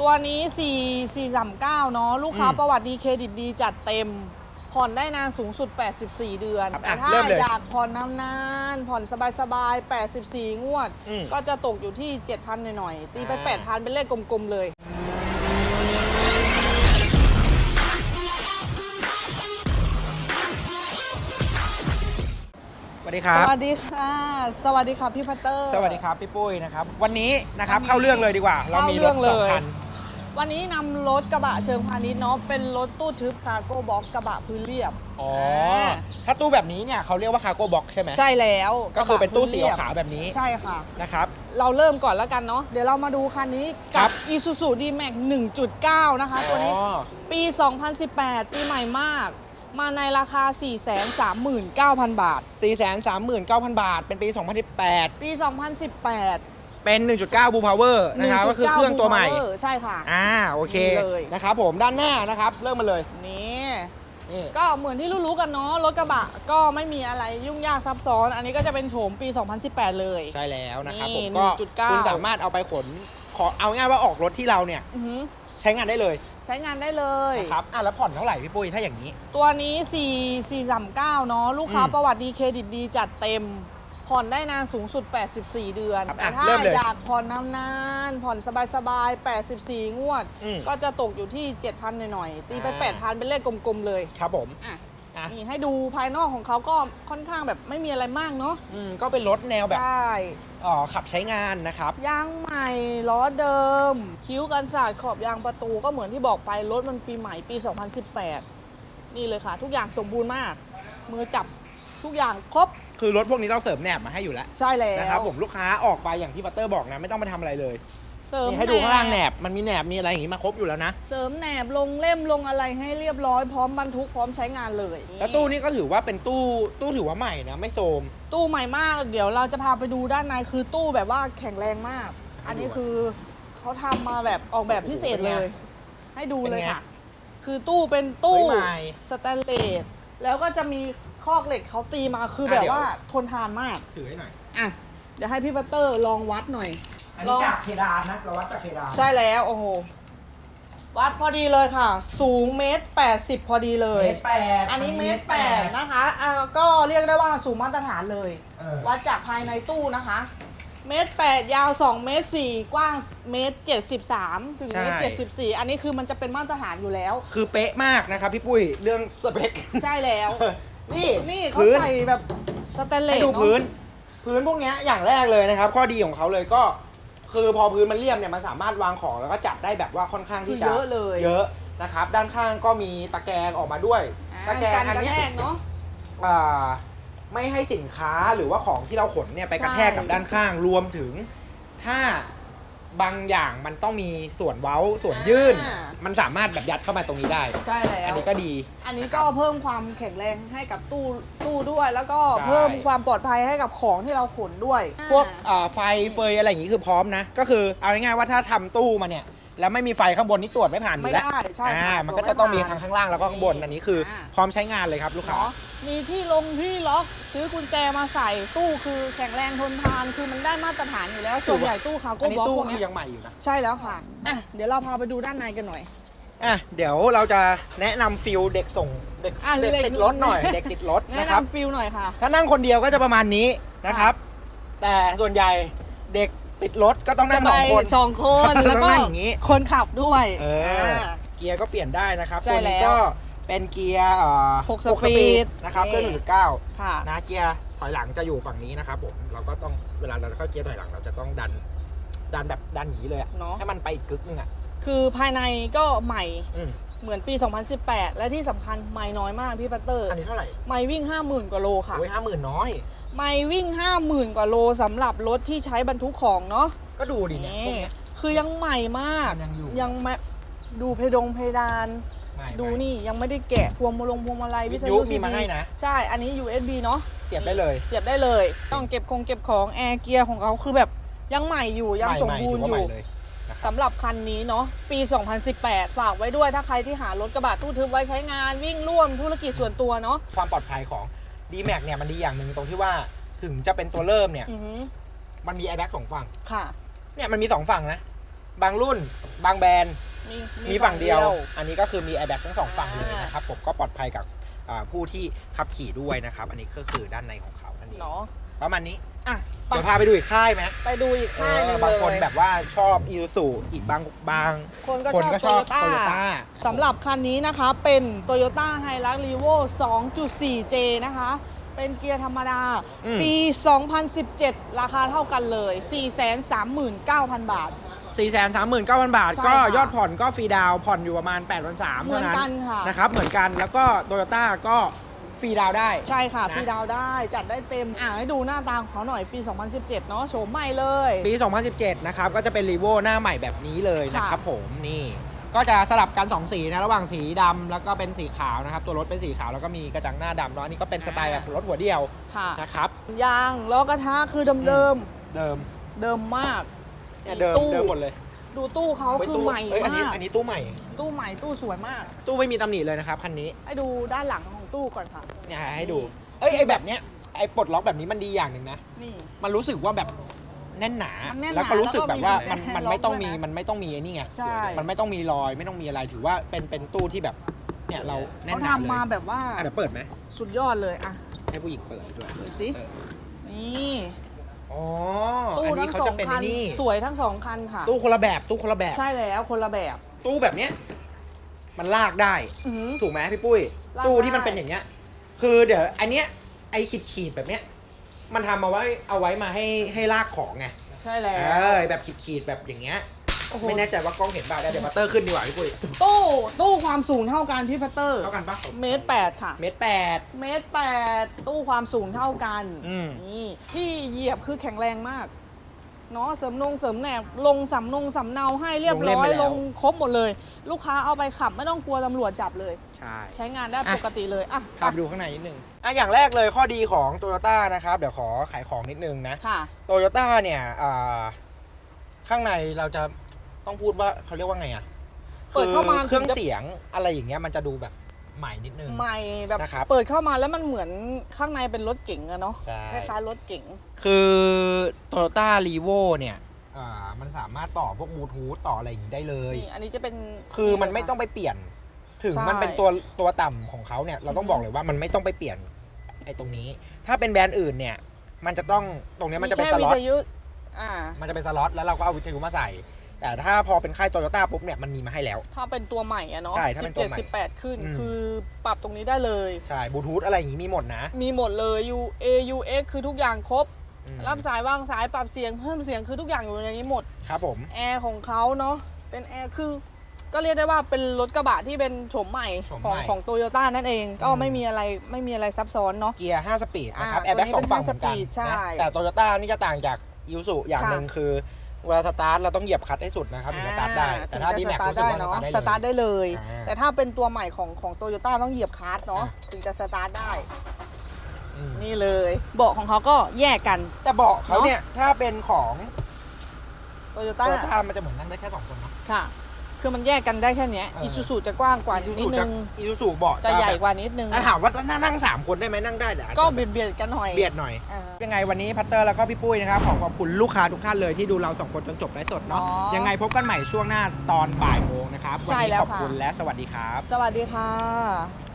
ตัวนี้ 4 439 เนาะลูกค้าอืมประวัติดีเครดิตดีจัดเต็ม ผ่อนได้นานสูงสุด 84 เดือน ครับแต่อะถ้าเริ่มเลยอยากผ่อนนานๆผ่อนสบายๆ 84 งวด อืมก็จะตกอยู่ที่ 7,000 หน่อยๆ ตีไป อ่า 8,000 เป็นเลขกลมๆ เลย สวัสดีครับสวัสดีค่ะ สวัสดีค่ะพี่พัตเตอร์ สวัสดีครับพี่ปุ้ยนะครับ วันนี้นะครับวันนี้เข้าเรื่องเลยดีกว่า เรามีรถเข้าเรื่สององเลยคัน วันนี้นำรถกระบะเชิงพาณิชย์เนาะเป็นรถตู้ทึบคาร์โก้บ็อกกระบะพื้นเรียบอ๋อถ้าตู้แบบนี้เนี่ยเขาเรียกว่าคาร์โก้บ็อกใช่ไหมใช่แล้วก็คือเป็นตู้สีกระบะขาวๆแบบนี้ใช่ค่ะ นะครับ เราเริ่มก่อนแล้วกันเนาะเดี๋ยวเรามาดูคันนี้ครักับ บ Isuzu D-Max 1.9 นะคะ ตัวนี้ อ๋อ ปี 2018 ปีใหม่มาก มาในราคา 439,000 บาท 439,000 บาท เป็นปี 2018 ปี 2018 เป็น 1.9 Blue Power นะครับก็คือเครื่องตัวใหม่ Blue Power ใช่ค่ะ อ่าโอเคนี่เลย นะครับผมด้านหน้านะครับ เริ่มมาเลยนี่นี่ก็เหมือนที่รู้ๆกันเนาะรถกระบะก็ไม่มีอะไรยุ่งยากซับซ้อน อันนี้ก็จะเป็นโฉมปี 2018 เลย ใช่แล้วนะครับนี่ผมก็1.9 คุณสามารถเอาไปขนขอเอาง่ายว่าออกรถที่เราเนี่ย อือหือใช้งานได้เลยใช้งานได้เลย นะครับอะแล้วผ่อนเท่าไหร่พี่ปุ้ยถ้าอย่างนี้ ตัวนี้ 4 439 เนาะลูกค้าอืม ประวัติดีเครดิตดีจัดเต็ม ผ่อนได้นานสูงสุด 84 เดือน ครับแต่อะถ้าเริ่มเลยอยากผ่อนนานๆผ่อนสบายๆ 84 งวด อืมก็จะตกอยู่ที่ 7,000 หน่อยๆ ตีไป อ่า 8,000 เป็นเลขกลมๆ เลยครับผมอะอะนี่ให้ดูภายนอกของเขาก็ค่อนข้างแบบไม่มีอะไรมากเนาะอืมก็เป็นรถแนวแบบใช่เอ่อขับใช้งานนะครับ ยางใหม่ล้อเดิม คิ้วกันสาดขอบยางประตูก็เหมือนที่บอกไปรถมันปีใหม่ปี 2018 นี่เลยค่ะ ทุกอย่างสมบูรณ์มาก มือจับทุกอย่างครบ คือรถพวกนี้เราเสริมแหนบมาให้อยู่แล้วใช่แล้วนะครับผมลูกค้าออกไปอย่างที่บัตเตอร์บอกนะไม่ต้องไปทำอะไรเลยเสริมนี่ให้ดูข้างล่างแหนบมันมีแหนบมีอะไรอย่างงี้มาครบอยู่แล้วนะ เสริมแหนบลงเล่มลงอะไรให้เรียบร้อยพร้อมบรรทุกพร้อมใช้งานเลยแล้วตู้นี้ก็ถือว่าเป็นตู้ตู้ถือว่าใหม่นะไม่โทรม ตู้ใหม่มาก เดี๋ยวเราจะพาไปดูด้านในคือตู้แบบว่าแข็งแรงมากให้ดูอันนี้คือเขาทำมาแบบออกแบบพิเศษเลย ให้ดูเลยเป็นไงค่ะ คือตู้เป็นตู้เฮ้ยใหม่สแตนเลสแล้วก็จะมี คอกเหล็กเขาตีมาคืออะแบบเดี๋ยวว่าทนทานมาก ถือให้หน่อย อะ เดี๋ยวให้พี่บัตเตอร์ลองวัดหน่อย อันนี้จากเพดานนะ เราวัดจากเพดานใช่แล้ว โอ้โห วัดพอดีเลยค่ะ สูงเมตรแปดสิบพอดีเลยเมตรแปดอันนี้เมตรแปดนะคะอะก็เรียกได้ว่าสูงมาตรฐานเลย เออวัดจากภายในตู้นะคะ เมตรแปดยาว2เมตรสี่กว้างเมตรเจ็ดสิบสามถึงเมตรใช่ เจ็ดสิบสี่อันนี้คือมันจะเป็นมาตรฐานอยู่แล้ว คือเป๊ะมากนะครับพี่ปุ้ยเรื่องสเปค ใช่แล้ว นี่นี่เขาพื้น ใส่แบบสแตนเลให้สดูเอะพื้น พื้นพวกเนี้ยอย่างแรกเลยนะครับ ข้อดีของเขาเลยก็ คือพอพื้นมันเรียบเนี่ยมันสามารถวางของแล้วก็จัดได้แบบว่าค่อนข้างคือที่จะเยอะเลย เยอะนะครับ ด้านข้างก็มีตะแกรงออกมาด้วยอ่าตะแกรงกันอันกระเนี้แทยกเนาะ อ่าไม่ให้สินค้าหรือว่าของที่เราขนเนี่ยไปกระแทกใช่กับด้านข้างรวมถึง ถ้า บางอย่างมันต้องมีส่วนเว้าส่วนยื่น อ่า มันสามารถแบบยัดเข้ามาตรงนี้ได้ ใช่แล้วอันนี้ก็ดีอันนี้ะคก็รับเพิ่มความแข็งแรงให้กับตู้ตู้ด้วย แล้วก็ใช่ เพิ่มความปลอดภัยให้กับของที่เราขนด้วย พวกเอ่อไฟเฟยอะไรอย่างงี้คือพร้อมนะ ก็คือเอาง่ายๆว่าถ้าทำตู้มาเนี่ย แล้วไม่มีไฟข้างบนนี่ตรวจไม่ผ่านอยู่ไม่แล้วได้ใช่อ่าค่ะมันก็จะต้องมีตรวจทั้งไผ่ข้างล่างแล้วก็ข้างบนอันนี้คืออา พร้อมใช้งานเลยครับลูกค้า เนาะมีที่ลงที่ล็อกซื้อกุญแจมาใส่ตู้คือแข็งแรงทนทานคือมันได้มาตรฐานอยู่แล้วส่วนใหญ่ตู้คาร์อัโก้นนี้บล็อกตู้พวกคือเนี้ยยังใหม่อยู่นะ ใช่แล้วค่ะอะเดี๋ยวเราพาไปดูด้านในกันหน่อย อะเดี๋ยวเราจะแนะนำฟิลเด็กส่งเด็กอะเด็กเด็กติดรถหน่อย เด็กติดรถแนะนะครับ นำฟิลหน่อยค่ะ ถ้านั่งคนเดียวก็จะประมาณนี้นะครับ แต่ส่วนใหญ่เด็ก ติดรถก็ต้องนั่งสองคน สองคนต้แล้อวงก็นั่งอย่างนี้ คนขับด้วยเอออาเกียร์ก็เปลี่ยนได้นะครับใช่ตัวนี้แล้วก็เป็นเกียร์เอ่อหกหกสปีดนะครับนี่เครื่องหนึ่งจุดเก้าค่ะ นะเกียร์ถอยหลังจะอยู่ฝั่งนี้นะครับผมเราก็ต้องเวลาเราเข้าเกียร์ถอยหลังเราจะต้องดัน ดันแบบดันหนีเลยอะเนาะ ให้มันไปอีกกึกนึงอะคือภายในก็ใหม่อืมเหมือนปี 2018 และที่สำคัญไม่น้อยมากพี่ปัตเตอร์ อันนี้เท่าไหร่ไม่วิ่ง 50,000 กว่าโลค่ะโอ้ยห้าหมื่นน้อย ไม่วิ่ง 50,000 กว่าโลสำหรับรถที่ใช้บรรทุกของเนาะก็ดูดิเนี่ยพวกนี่เนี้ย คือยังใหม่มากมันยังอยู่ ยังไม่ดูเพดงเพดาน ไม่ดูไม่นี่ยังไม่ได้แกะพวงมาลงพวงมาลัยวิวิททยุยุมีมา CD ให้นะ ใช่ อันนี้ USB เนาะ เสียบได้เลย เสียบได้เลย ต้องเก็บคงเก็บของแอร์เกียร์ของเขาคือแบบยังใหม่อยู่ยังสมบูรณ์ใหอม่ยู่ๆถืว่าใหม่เลยนะครับสำหรับคันนี้เนาะปี 2018 ฝากไว้ด้วยถ้าใครที่หารถกระบะตู้ทึบไว้ใช้งานวิ่งร่วมธุรกิจส่วนตัวเนาะ ความปลอดภัยของ d m a x เนี่ยมันดีอย่างหนึ่งตรงที่ว่าถึงจะเป็นตัวเริ่มเนี่ย อือหือมันมี airbag สองฝั่ง ค่ะ เนี่ยมันมีสองฝั่งนะ บางรุ่น บางแบรนด์ มีมีฝั่งเดียว อันนี้ก็คือมี airbag ทั้งสองฝั่งเลยนะครับ ผมก็ปลอดภัยกับอ่าผู้ที่ขับขี่ด้วยนะครับ อันนี้ก็คือด้านในของเขานั่นเองเนาะ ประมาณนี้ อะไปเดี๋ยวพาไปดูอีกค่ายไหมไปดูอีกค่ายหนึงเออบางคนเลยแบบว่าชอบอีซูซูอีกบางบาง คนก็คนชอบก็โตชอบโยต้า Toyota สำหรับคันนี้นะคะเป็น Toyota Hilux Revo 2.4J นะคะ เป็นเกียร์ธรรมดา อืม ปี 2017 ราคาเท่ากันเลย 439,000 บาท 4 3 9 0 0 0 บาท ใช่ก็ค่ะยอดผ่อนก็ฟรีดาวน์ผ่อนอยู่ประมาณ8 3 0 0เหมือนกันค่ะ นะครับ เหมือนกันแล้วก็โตโยต้าก็ ฟรีดาวน์ได้ ใช่ค่ะนะ ฟรีดาวน์ได้จัดได้เต็ม อะให้ดูหน้าตาของเขาหน่อยปี 2017 เนาะโฉมใหม่เลย ปี 2017 นะครับ ก็จะเป็นรีโวหน้าใหม่แบบนี้เลยนะค่ะครับผมนี่ ก็จะสลับกัน 2 สีนะ ระหว่างสีดำแล้วก็เป็นสีขาวนะครับ ตัวรถเป็นสีขาวแล้วก็มีกระจังหน้าดำเนาะอันนี่ก็เป็นสไตล์แบบรถหัวเดียวค่ะนะครับ ยางล้อกระทะคือเดิมเดิมเดิมๆเดิมมากเนี่ยเดิมตู้เดิมหมดเลยดูตู้เขาเฮ้ยคือตู้ใหม่เอ้ยอันนี้มากอันนี้ตู้ใหม่ ตู้ใหม่ตู้สวยมาก ตู้ไม่มีตำหนิเลยนะครับคันนี้ ให้ดูด้านหลังของ ตู้ก่อนค่ะ เนี่ยให้ดู เอ้ยไอแบบเนี้ยไอปลดล็อกแบบนี้มันดีอย่างหนึ่งนะ นี่ มันรู้สึกว่าแบบแน่นหนามันแน่นหนาแล้วก็รู้สึกแบบว่าแล้วก็มันมีมันล็อกไม่ต้องด้วยมีนะมันไม่ต้องมีไอ้นี่ไงใช่ มันไม่ต้องมีรอย ไม่ต้องมีอะไรถือว่าเป็นเป็นตู้ที่แบบเนี่ยเราแน่นเขาหนาเลยทำมาแบบว่าอะเดี๋ยวเปิดไหมสุดยอดเลยอะ ให้ผู้หญิงเปิดด้วยดูสิ เออนี่อ๋อตู้อันนี้ทั้งเขาสอจะงเป็นคัไอ้นนี่สวยทั้งสองคันค่ะ ตู้คนละแบบตู้คนละแบบ ใช่แล้วคนละแบบตู้แบบเนี้ยมันลากได้ อื้อหือถูกไหมพี่ปุ้ย ลากตู้ที่มันได้เป็นอย่างเงี้ย คือเดี๋ยวอันเนี้ยไอขีดขีดๆแบบเนี้ย มันทำเอาไว้เอาไว้มาให้ให้ลากของไงใช่แล้เอวอแบบขีดขีดๆแบบอย่างเงี้ยโอ้โหไม่แน่ใจว่ากล้องเห็นเปล่าเดี๋ยวบัตเตอร์ขึ้นดีกว่าพี่ปุ้ยตู้ตู้ความสูงเท่ากันพี่พัตเตอร์ เท่ากันปะเมตรแปดค่ะ เมตรแปด เมตรแปดตู้ความสูงเท่ากันอืม นี่ที่เหยียบคือแข็งแรงมาก เนาะเสริมนงเสริมแหนบลงสำนงสำเนาให้เรียบร้อยลงครบหมดเลย ลูกค้าเอาไปขับไม่ต้องกลัวตำรวจจับเลย ใช่ใช้งานได้อะปกติเลยอะพาไปดูข้างในนิดนึงอะอย่างแรกเลยข้อดีของโตโยต้านะครับ เดี๋ยวขอขายของนิดนึงนะ ค่ะ โตโยต้าเนี่ยอ่าข้างในเราจะต้องพูดว่าเขาเรียกว่าไงอะเปิดเข้ามาคือเครื่องเสียงอะไรอย่างเงี้ยมันจะดูแบบ ใหม่นิดนึง ใหม่แบบนะครับเปิดเข้ามาแล้วมันเหมือนข้างในเป็นรถเก๋งอะเนาะใช่ คล้ายๆรถเก๋ง คือโตโยต้ารีโวเนี่ยอ่ามันสามารถต่อพวกบลูทูธต่ออะไรอย่างนี้ได้เลย นี่อันนี้จะเป็น คือมันไม่ต้องไปเปลี่ยน ถึงใช่ มันเป็นตัวตัวต่ำของเขาเนี่ย เราต้องบอกเลยว่ามันไม่ต้องไปเปลี่ยนไอ้ตรงนี้ ถ้าเป็นแบรนด์อื่นเนี่ย มันจะต้องตรงเนี้ยมันจะเป็นแค่สล็อตวิทยุอ่า มันจะเป็นสล็อตแล้วเราก็เอาวิทยุมาใส่ แต่ถ้าพอเป็นค่ายโตโยต้าปุ๊บเนี่ยมันมีมาให้แล้ว ถ้าเป็นตัวใหม่อะเนาะใช่ถ้าเป็นตัวใหม่สิบแปดขึ้น อืม คือปรับตรงนี้ได้เลย ใช่บลูทูธอะไรอย่างนี้มีหมดนะมีหมดเลย U A U X คือทุกอย่างครบ อืมรับสายวางสายปรับเสียงเพิ่มเสียงคือทุกอย่างอยู่ในนี้หมด ครับผม แอร์ของเขาเนาะเป็นแอร์คือ ก็เรียกได้ว่าเป็นรถกระบะที่เป็นโฉมใหม่โฉมของใหม่ของโตโยต้านั่นเอง ก็อืม ไม่มีอะไรไม่มีอะไรซับซ้อนเนาะ เกียร์ 5 สปีดนะครับอ่าแอร์แบ็กตัวนี้สองฝั่งเหมือนกันเป็น5สปีดใช่นะแต่โตโยต้านี่จะต่างจากยูสุอย่างค่ะ หนึ่งคือ เวลาสตาร์ทเราต้องเหยียบคลัตช์ให้สุดนะครับถึงจะสตาร์ทได้อ่แต่ถ้าถึดีงแม็จะกสตาร์รู้ทสึกได้ว่าเนาะสตาร์ทได้เลยสตาร์ทได้เลยอ่าแต่ถ้าเป็นตัวใหม่ของของโตโยต้าต้องเหยียบคลัตช์เนาะอะถึงจะสตาร์ทได้อืมนี่เลยเบาะของเขาก็แยกกัน แต่เบาะเขาเนี่ยถ้าเป็นของโตโยโตต้าโยต้ามันจะเหมือนนั่งได้แค่สองคนเนาะค่ะ คือมันแยกกันได้แค่เนี้ยเอออีซูซูจะกว้างกว่านิดนึงอีซูซูเบาะจะใหญ่กว่านิดนึง ถ้าถามว่านั่งนั่งสามคนได้ไหมนั่งได้แต่อาจจะก็เบียดเบียดกันหน่อยเบียดหน่อย เออ ยังไงวันนี้พัตเตอร์แล้วก็พี่ปุ้ยนะครับขอขอบคุณลูกค้าทุกท่านเลยที่ดูเราสองคนจนจบไลฟ์สดเนาะอ๋อยังไงพบกันใหม่ช่วงหน้าตอนบ่ายโมงนะครับใช่วันี้แล้วขอบคุณค่ะและสวัสดีครับ สวัสดีค่ะ